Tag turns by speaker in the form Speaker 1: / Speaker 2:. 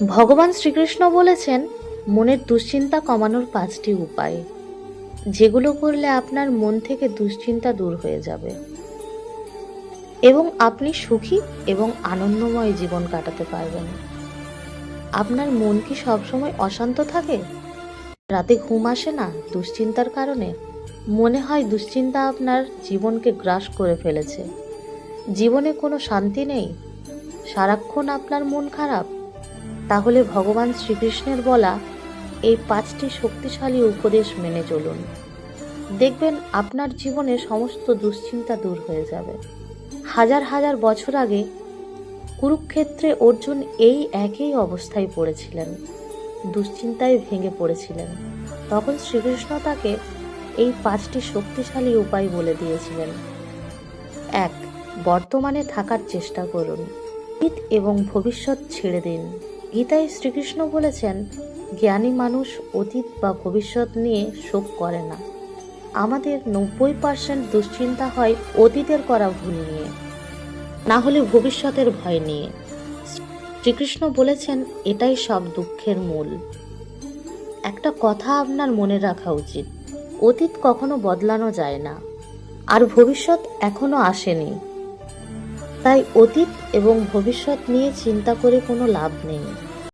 Speaker 1: ভগবান শ্রীকৃষ্ণ বলেছেন, মনের দুশ্চিন্তা কমানোর পাঁচটি উপায়। যেগুলো করলে আপনার মন থেকে দুশ্চিন্তা দূর হয়ে যাবে। এবং আপনি সুখী এবং আনন্দময় জীবন কাটাতে পারবেন। আপনার মন কি সবসময় অশান্ত থাকে? রাতে ঘুম আসে না দুশ্চিন্তার কারণে? মনে হয় দুশ্চিন্তা আপনার জীবনকে গ্রাস করে ফেলেছে। জীবনে কোনো শান্তি নেই। সারাক্ষণ আপনার মন খারাপ। তাহলে ভগবান শ্রীকৃষ্ণের বলা এই পাঁচটি শক্তিশালী উপদেশ মেনে চলুন। দেখবেন আপনার জীবনে সমস্ত দুশ্চিন্তা দূর হয়ে যাবে। হাজার হাজার বছর আগে কুরুক্ষেত্রে অর্জুন এই একই অবস্থায় পড়েছিলেন, দুশ্চিন্তায় ভেঙে পড়েছিলেন। তখন শ্রীকৃষ্ণ তাকে এই পাঁচটি শক্তিশালী উপায় বলে দিয়েছিলেন। এক, বর্তমানে থাকার চেষ্টা করুন। এবং ভবিষ্যৎ ছেড়ে দিন। গীতায় শ্রীকৃষ্ণ বলেছেন, জ্ঞানী মানুষ অতীত বা ভবিষ্যৎ নিয়ে শোক করে না। আমাদের নব্বই পার্সেন্ট দুশ্চিন্তা হয় অতীতের করা ভুল নিয়ে, না হলে ভবিষ্যতের ভয় নিয়ে। শ্রীকৃষ্ণ বলেছেন, এটাই সব দুঃখের মূল। একটা কথা আপনার মনে রাখা উচিত, অতীত কখনো বদলানো যায় না, আর ভবিষ্যৎ এখনও আসেনি। তাই অতীত এবং ভবিষ্যৎ নিয়ে চিন্তা করে কোনো লাভ নেই।